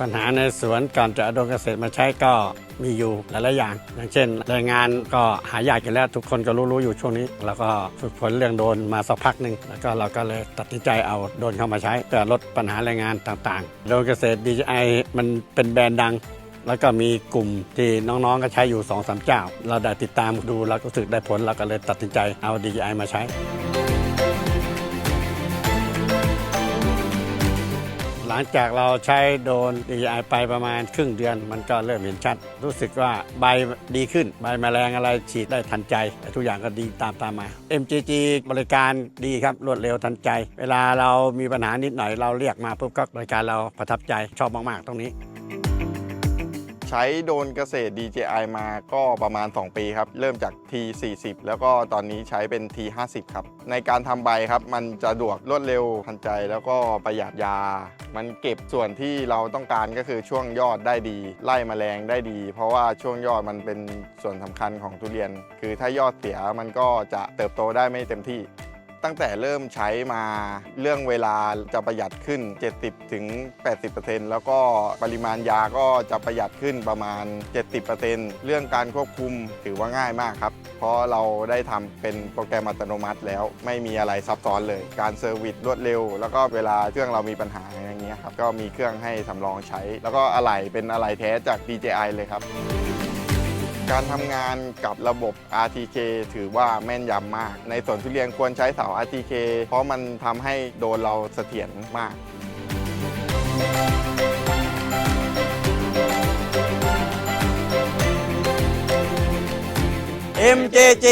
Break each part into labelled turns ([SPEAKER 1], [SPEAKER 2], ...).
[SPEAKER 1] ปัญหาในสวนก่อนจะเอาโดรนเกษตรมาใช้ก็มีอยู่หลายๆอย่าง อย่างเช่นแรงงานก็หายากอยู่แล้วทุกคนก็รู้ๆอยู่ช่วงนี้ แล้วก็ฝึกฝนเรื่องโดนมาสักพักหนึ่งแล้วก็เราก็เลยตัดสินใจเอาโดนเข้ามาใช้เพื่อลดปัญหาแรงงานต่างๆ โดนเกษตร DJI มันเป็นแบรนด์ดังแล้วก็มีกลุ่มที่น้องๆก็ใช้อยู่2อสเจ้า เราได้ติดตามดูแล้วก็รู้สึกได้ผลเราก็เลยตัดสินใจเอา DJI มาใช้ หลังจากเราใช้โดน DJI ไปประมาณครึ่งเดือน มันก็เริ่มเห็นชัด รู้สึกว่าใบดีขึ้น ใบแมลงอะไรฉีดได้ทันใจ ทุกอย่างก็ดีตามตามมา MGG บริการดีครับรวดเร็วทันใจ เวลาเรามีปัญหานิดหน่อยเราเรียกมาปุ๊บก็บริการเราประทับใจชอบมาก ๆ ตรงนี้
[SPEAKER 2] ใช้โดรนเกษตร DJI มาก็ประมาณ 2 ปีครับ เริ่มจาก T40 แล้วก็ตอนนี้ใช้เป็น T50 ครับ ในการทำใบครับ มันจะดวกรวดเร็วทันใจแล้วก็ประหยัดยา มันเก็บส่วนที่เราต้องการก็คือช่วงยอดได้ดี ไล่แมลงได้ดี เพราะว่าช่วงยอดมันเป็นส่วนสำคัญของทุเรียน คือถ้ายอดเสียมันก็จะเติบโตได้ไม่เต็มที่ ตั้งแต่เริ่มใช้มาเรื่องเวลาจะประหยัดขึ้น70ถึง80%แล้วก็ปริมาณยาก็จะประหยัดขึ้นประมาณ 70%เรื่องการควบคุมถือว่าง่ายมากครับ เพราะเราได้ทำเป็นโปรแกรมอัตโนมัติแล้ว ไม่มีอะไรซับซ้อนเลย การเซอร์วิสรวดเร็ว แล้วก็เวลาเครื่องเรามีปัญหาอย่างเงี้ยครับก็มีเครื่องให้สำรองใช้ แล้วก็อะไหล่เป็นอะไหล่แท้จาก DJI เลยครับ การทำงานกับระบบ RTK ถือว่าแม่นยำมาก ในสวนทุเรียนควรใช้เสา RTK เพราะมันทำให้โดนเราเสถียรมาก
[SPEAKER 1] MJG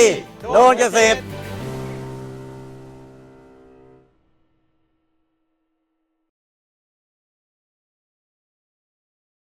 [SPEAKER 1] โดนเกษตร